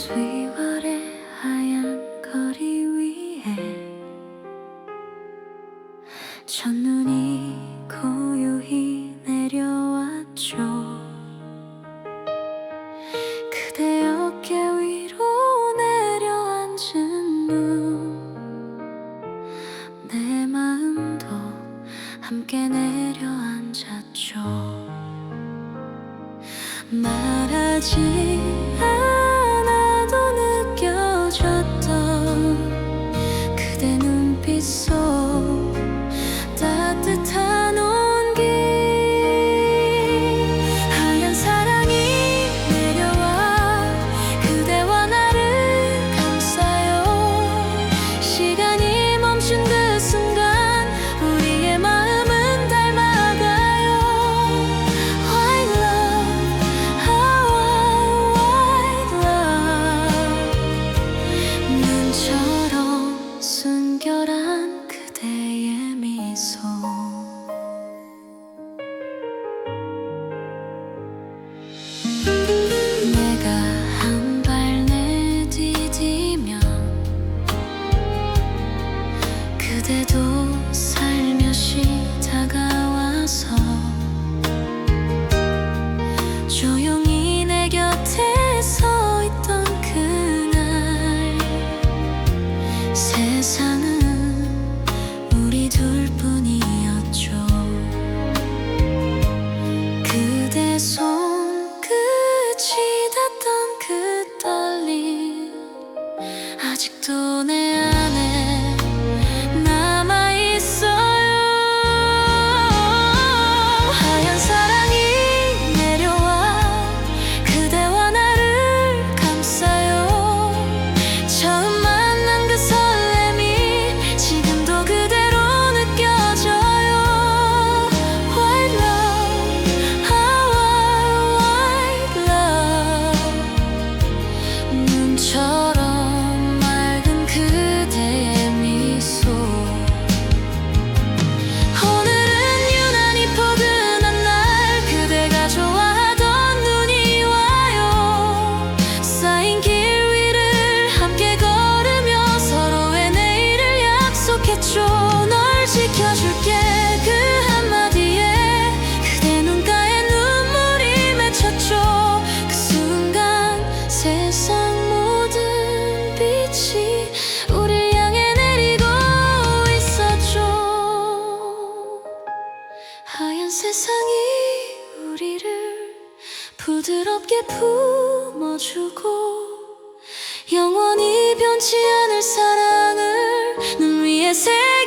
수월의 하얀 거리 위에 첫눈이 고요히 내려왔죠. 그대 어깨 위로 내려앉은 눈 내 마음도 함께 내려앉았죠. 말하지 않 바람처럼 하얀 세상이 우리를 부드럽게 품어주고 영원히 변치 않을 사랑을 눈 위에 새